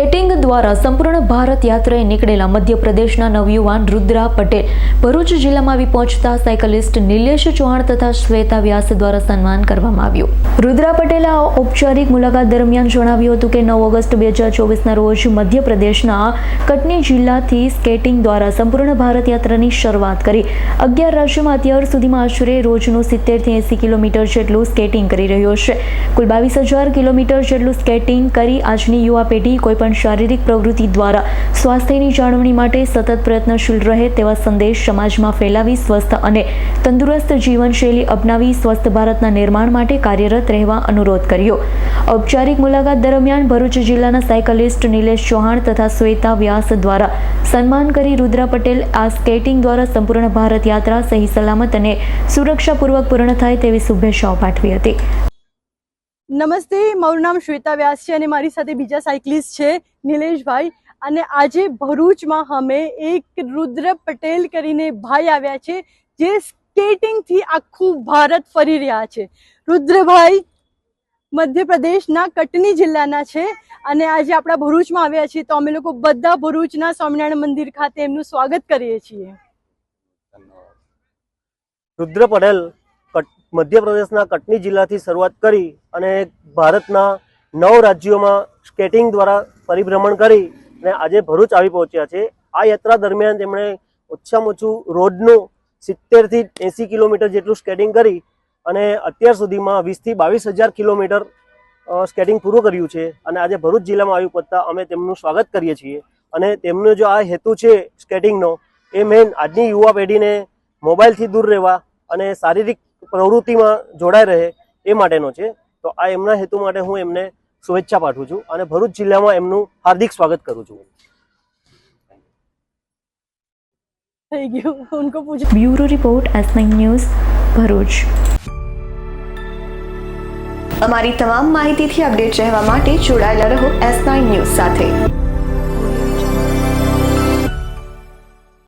Skating દ્વારા સંપૂર્ણ ભારત યાત્રાએ નીકળેલા મધ્યપ્રદેશના નવયુવાન રુદ્રા પટેલ ભરૂચ જિલ્લામાં આવી પહોંચતા સાયકલિસ્ટ નિલેશ ચૌહાણ તથા શ્વેતા વ્યાસ દ્વારા સન્માન કરવામાં આવ્યું. રુદ્રા પટેલે આ ઔપચારિક મુલાકાત દરમિયાન જણાવ્યું હતું કે નવ ઓગસ્ટ બે હજાર ચોવીસના રોજ મધ્યપ્રદેશના કટની જિલ્લાથી સ્કેટિંગ દ્વારા સંપૂર્ણ ભારત યાત્રાની શરૂઆત કરી. અગિયાર રાજ્યોમાં અત્યાર સુધીમાં આશરે રોજનું સિત્તેરથી એંસી કિલોમીટર જેટલું સ્કેટિંગ કરી રહ્યો છે. કુલ બાવીસ હજાર કિલોમીટર જેટલું સ્કેટિંગ કરી આજની યુવા પેઢી કોઈપણ શારીરિક પ્રવૃત્તિ દ્વારા સ્વાસ્થ્યની જાળવણી માટે સતત પ્રયત્નશીલ રહે તેવા સંદેશ સમાજમાં ફેલાવી, સ્વસ્થ અને તંદુરસ્ત જીવનશૈલી અપનાવી, સ્વસ્થ ભારતના નિર્માણ માટે કાર્યરત રહેવા અનુરોધ કર્યો. ઔપચારિક મુલાકાત દરમિયાન ભરૂચ જિલ્લાના સાયકલિસ્ટ નિલેશ ચૌહાણ તથા શ્વેતા વ્યાસ દ્વારા સન્માન કરી રુદ્રા પટેલ આ સ્કેટિંગ દ્વારા સંપૂર્ણ ભારત યાત્રા સહી સલામત અને સુરક્ષાપૂર્વક પૂર્ણ થાય તેવી શુભેચ્છાઓ પાઠવી હતી. નમસ્તે, મારું નામ શ્વેતા વ્યાસ છે અને મારી સાથે બીજા સાયકલિસ્ટ છે નિલેશભાઈ. અને આજે ભરૂચમાં અમે એક રુદ્ર પટેલ કરીને ભાઈ આવ્યા છે, જે સ્કેટિંગથી આખું ભારત ફરી રહ્યા છે. રુદ્રભાઈ મધ્યપ્રદેશના કટની જિલ્લાના છે અને આજે આપણા ભરૂચમાં આવ્યા છીએ તો અમે લોકો બધા ભરૂચના સ્વામિનારાયણ મંદિર ખાતે એમનું સ્વાગત કરીએ છીએ. રુદ્ર પટેલ મધ્યપ્રદેશના કટની જિલ્લાથી શરૂઆત કરી અને ભારતના નવ રાજ્યોમાં સ્કેટિંગ દ્વારા પરિભ્રમણ કરી અને આજે ભરૂચ આવી પહોંચ્યા છે. આ યાત્રા દરમિયાન તેમણે ઓછામાં ઓછું રોડનું સિત્તેરથી એંસી કિલોમીટર જેટલું સ્કેટિંગ કરી અને અત્યાર સુધીમાં વીસથી બાવીસ હજાર કિલોમીટર સ્કેટિંગ પૂરું કર્યું છે અને આજે ભરૂચ જિલ્લામાં આવી પહોંચતા અમે તેમનું સ્વાગત કરીએ છીએ. અને તેમનો જો આ હેતુ છે સ્કેટિંગનો એ મેઇન આજની યુવા પેઢીને મોબાઈલથી દૂર રહેવા અને શારીરિક પ્રવૃત્તિમાં જોડાઈ રહે એ માટેનો છે. તો આ એમના હેતુ માટે હું એમને શુભેચ્છા પાઠવું છું અને ભરૂચ જિલ્લામાં એમનું હાર્દિક સ્વાગત કરું છું. થઈ ગયું. ઉनको પૂછ. Bureau report S news Bharuch. અમારી તમામ માહિતીથી અપડેટ રહેવા માટે જોડાયેલા રહો એસ નાઇન ન્યૂઝ સાથે.